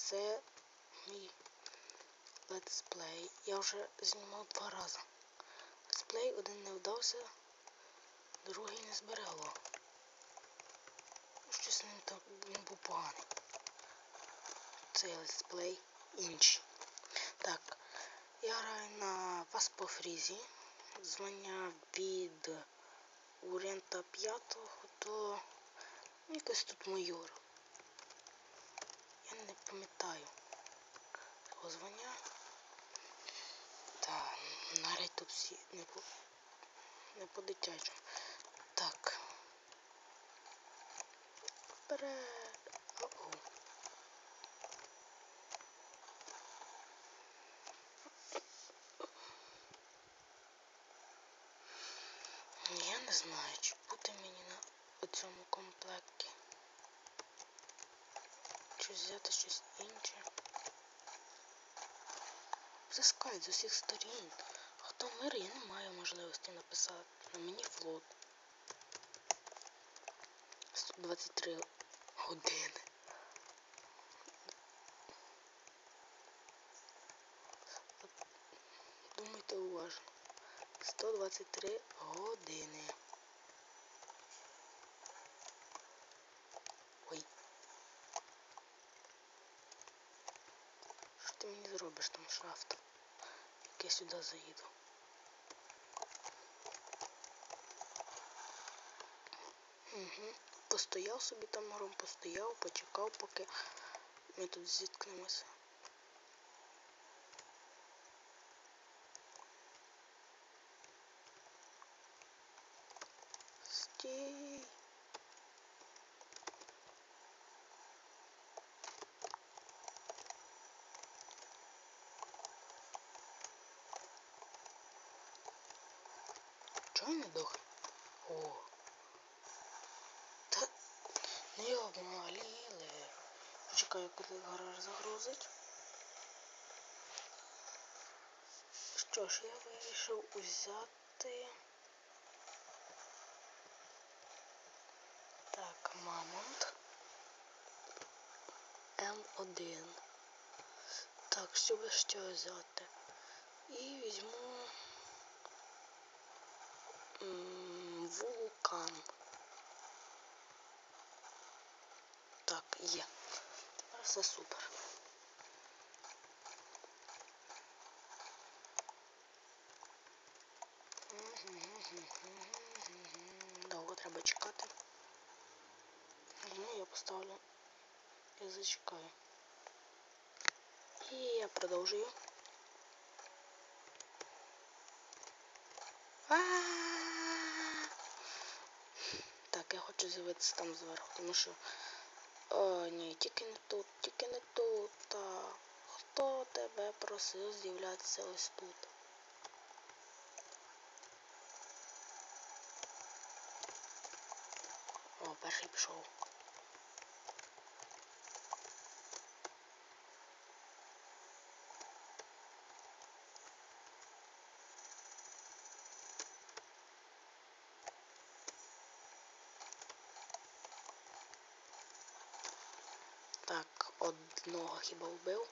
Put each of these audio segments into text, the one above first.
це мій летсплей. Я вже знімав два рази. Летсплей один не вдався, другий не зберегло. Щось ним так він був поганий. Цей летсплей інший. Так, я граю на Паспофрізі. Звання від Урента 5 до якось тут майор. Пам'ятаю його звання. Та навіть тут всі не по не по дитячому. Так. Вперед. О-о. Я не знаю, чи бути мені на цьому комплекті. Чи взяти щось інше. Заскають з усіх сторін. Хто мир, я не маю можливості написати. На мені флот. 123 години. Думайте уважно. 123 години. Ой. Що ти мені зробиш там шафт? Як я сюди заїду? Угу. Постояв собі там гром, постояв, почекав, поки ми тут зіткнемося. Стій. Дох? О. Та не обмаліли. Чекаю, коли гараж загрузить. Що ж, я вирішив узяти. Так, мамонт. М1. Так, що ще взяти? І візьму вулкан. Так, є. Тепер все супер. Довго треба чекати. Ну, я поставлю. Я зачекаю. І я продовжую. А-а-а! Хочу з'явитися там зверху, тому що... О, ні, тільки не тут, тільки не тут. А, Хто тебе просив з'являтися ось тут? О, перший пішов. Так, одного хіба вбив.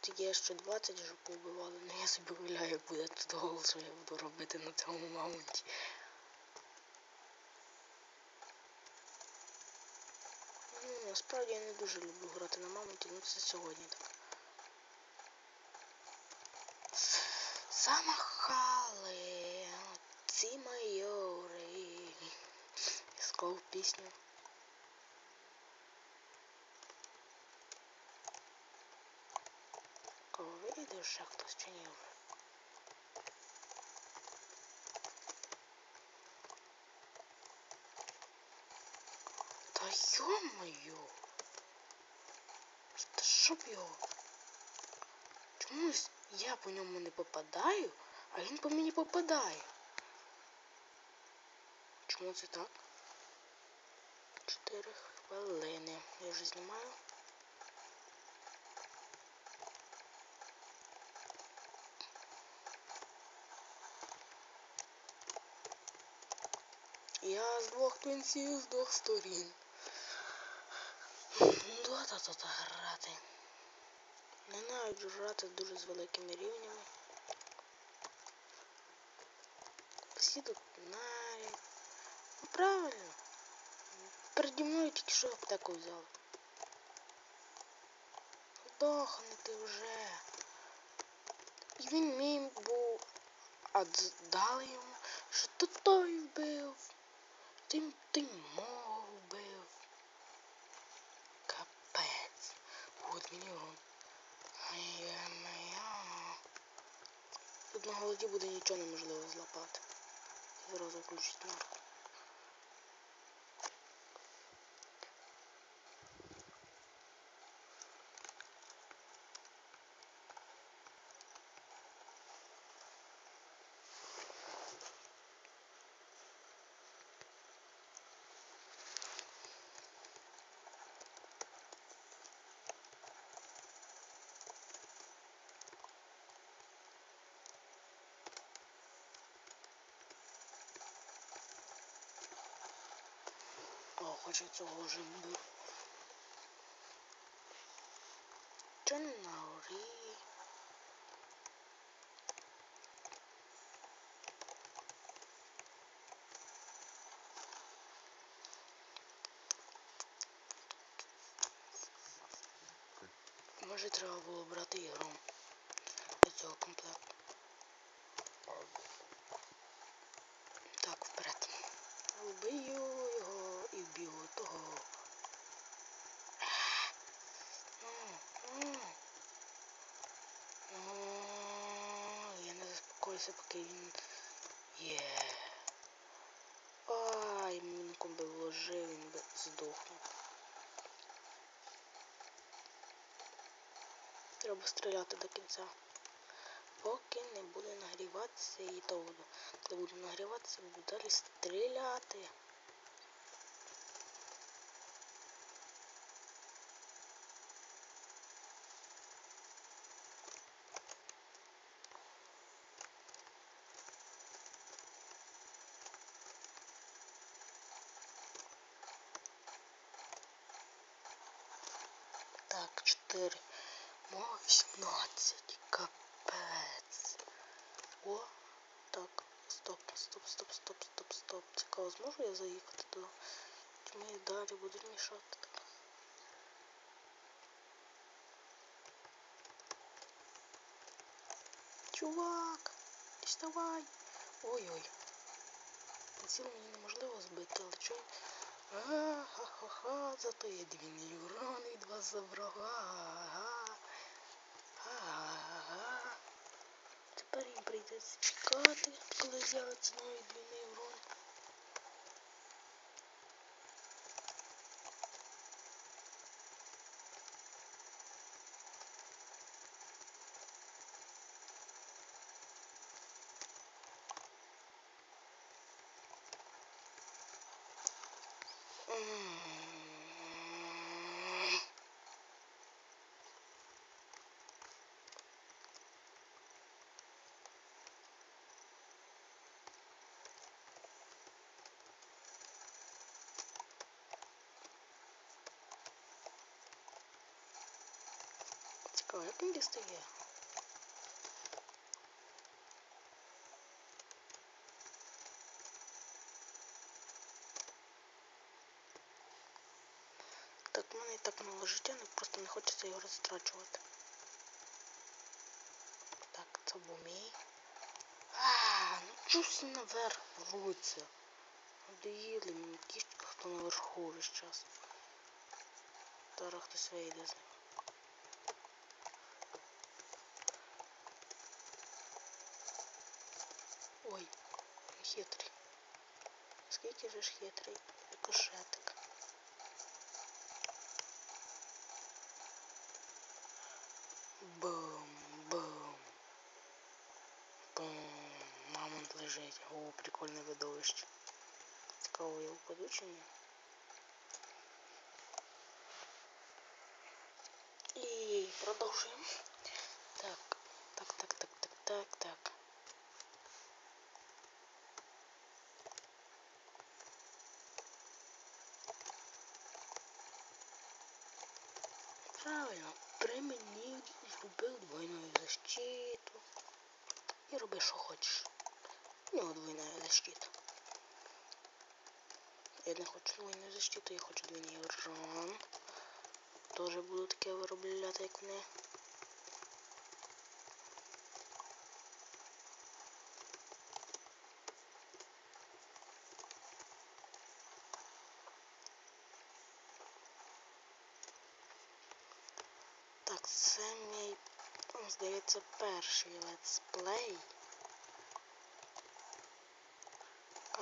Тільки я ще 20 вже повбивали, але я собі уявляю, як буде тут гол, що я буду робити на цьому маунті. Ну, насправді я не дуже люблю грати на маунті, ну це сьогодні так. Замахали ці майори. Склав пісню. Вийде ще хтось чи ні вже? Та йо-моє! Та його? Чомусь я по ньому не попадаю, а він по мені попадає. Чому це так? Чотири хвилини. Я вже знімаю. Я з двох кінців, з двох сторін. Дота тут грати. Ненавиджу грати дуже з великими рівнями. Всі тут знають. Ну правильно. Переді мною тільки що аптеку взяв. Дохни ти вже. І він мій був. А дали йому, що то той вбив. Ти, ти мого вбив. Капець. От мені. Ай-я-моя. Тут на голоді буде нічого неможливо злапати. Зразу включить марку. О, цього вже буду. Чо не на орі? Може треба було брати ігру до цього комплекту. Так, вперед. Вбию Ну, Я не заспокоюся, поки він є. Ай, мінком би вложив, він би здохнув. Треба стріляти до кінця. Поки не буде нагріватися і то буду. Коли буду нагріватися, буду далі стріляти. Так, 4. Мова 18. Капець. О, так. Стоп, стоп, стоп, стоп, стоп, стоп. Цікаво, зможу я заїхати туди? Чи мені далі будуть мішати? Чувак, діставай. Ой-ой. Ціл мені неможливо збити, але чого? Ха-ха-ха, зато є дві нейрони і два за врага. Ага. Тепер їм прийдеться чекати, коли з'явиться нові дві нейрони. М. Цікаво, як він дістає? Так, в мене і так мало життя, ну просто не хочеться його розтрачувати. Так, це був мій. А, ну всі наверх рвуться? Надоїли мені кішка, хто наверху весь час. Зараз хтось вийде з ним. Ой, хитрий. Скільки же ж хитрий рикошетик. Лежить. О, прикольне видовище. Цікаво, я впаду чи ні? І продовжуємо. Так, так, так, так, так, так, так. Правильно, при мені зробив двойну защиту. І роби, що хочеш. У нього двойна защита. Я не хочу двойну защиту, я хочу двойний урон. Тоже буду таке виробляти, як вони. Так, це мій, ну, здається, перший летсплей.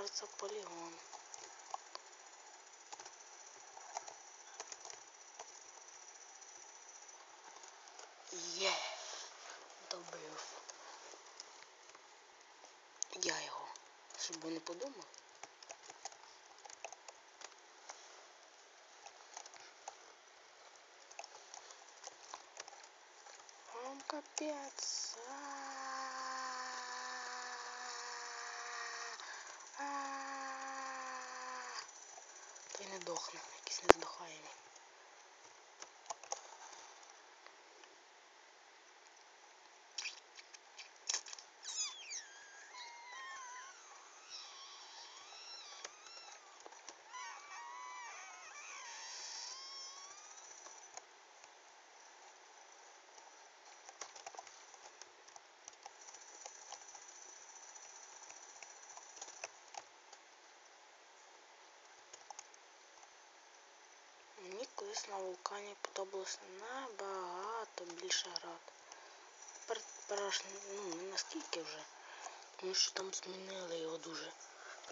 Кажется, полігон. Є, добив. Я його, щоб ви не подумали. Он капец. Той дохне, якийсь не здохаємий. Мені колись на вулкані подобалося набагато більше тепер ну, не наскільки вже, тому що там змінили його дуже.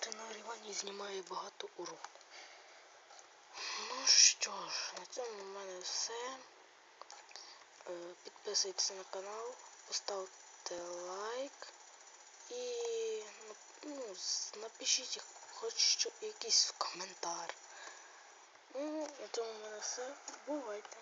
При нагріванні знімає багато уроку. Ну що ж, на цьому в мене все. Е, Підписуйтесь на канал, поставте лайк і ну, напишіть хоч що, якийсь коментар. Ну, на цьому мене все. Бувайте.